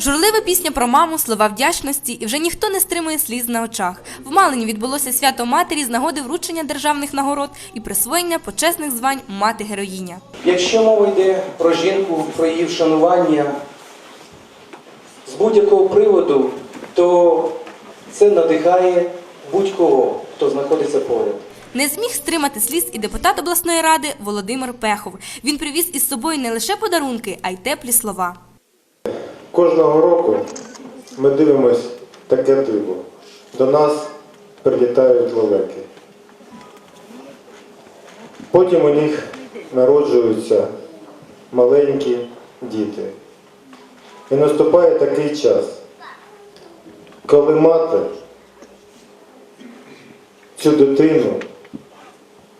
Журлива пісня про маму, слова вдячності, і вже ніхто не стримує сліз на очах. В Малині відбулося свято матері з нагоди вручення державних нагород і присвоєння почесних звань мати героїня. Якщо мова йде про жінку, про її вшанування з будь-якого приводу, то це надихає будь-кого, хто знаходиться поряд. Не зміг стримати сліз і депутат обласної ради Володимир Пехов. Він привіз із собою не лише подарунки, а й теплі слова. Кожного року ми дивимось таке диво. До нас прилітають лелеки. Потім у них народжуються маленькі діти. І наступає такий час, коли мати цю дитину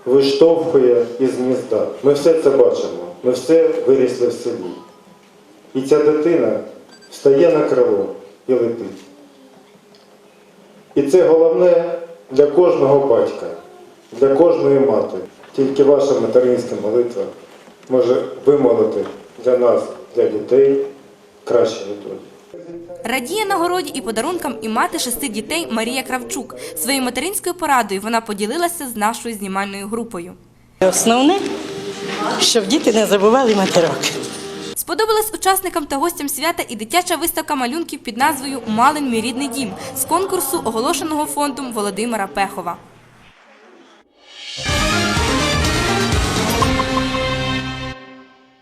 виштовхує із гнізда. Ми все це бачимо, ми все вирісли в селі. І ця дитина встає на крило і летить. І це головне для кожного батька, для кожної мати. Тільки ваша материнська молитва може вимолити для нас, для дітей кращої долі. Радіє нагороді і подарункам і мати шести дітей Марія Кравчук. Своєю материнською порадою вона поділилася з нашою знімальною групою. Основне, щоб діти не забували матерок. Сподобалась учасникам та гостям свята і дитяча виставка малюнків під назвою Малин мій рідний дім з конкурсу, оголошеного фондом Володимира Пехова.